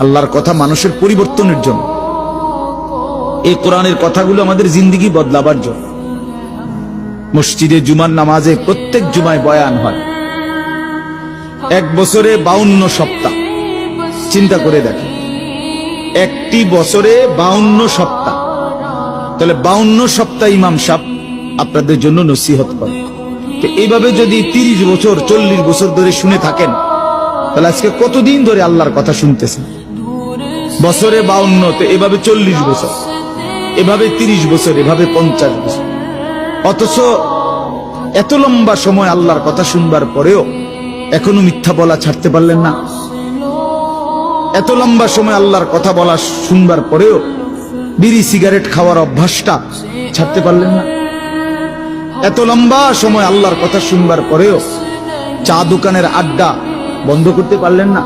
আল্লাহর কথা মানুষের পরিবর্তনের জন্য। এই কোরআনের কথাগুলো আমাদের জিন্দিগি বদলাবার জন্য। মসজিদে জুমার নামাজে প্রত্যেক জুমায় বয়ান হয়। এক বছরে বাউন্ন সপ্তাহ। চিন্তা করে দেখেন। একটি বছরে বাউন্ন সপ্তাহ। তাহলে বাউন্ন সপ্তাহ ইমাম সাহ আপনাদের জন্য নসিহত করে। এইভাবে যদি তিরিশ বছর, চল্লিশ বছর ধরে শুনে থাকেন, তাহলে আজকে কতদিন ধরে আল্লাহর কথা শুনতেছেন? বছরে বাউন্ন তো এভাবে চল্লিশ বছর, এভাবে তিরিশ বছর, এভাবে পঞ্চাশ বছর। অথচ এত লম্বা সময় আল্লাহর কথা শুনবার পরেও এখনও মিথ্যা বলা ছাড়তে পারলেন না। এত লম্বা সময় আল্লাহর কথা বলা শুনবার পরেও বিড়ি, সিগারেট খাওয়ার অভ্যাসটা ছাড়তে পারলেন না। এত লম্বা সময় আল্লাহর কথা শুনবার পরেও চা দোকানের আড্ডা বন্ধ করতে পারলেন না।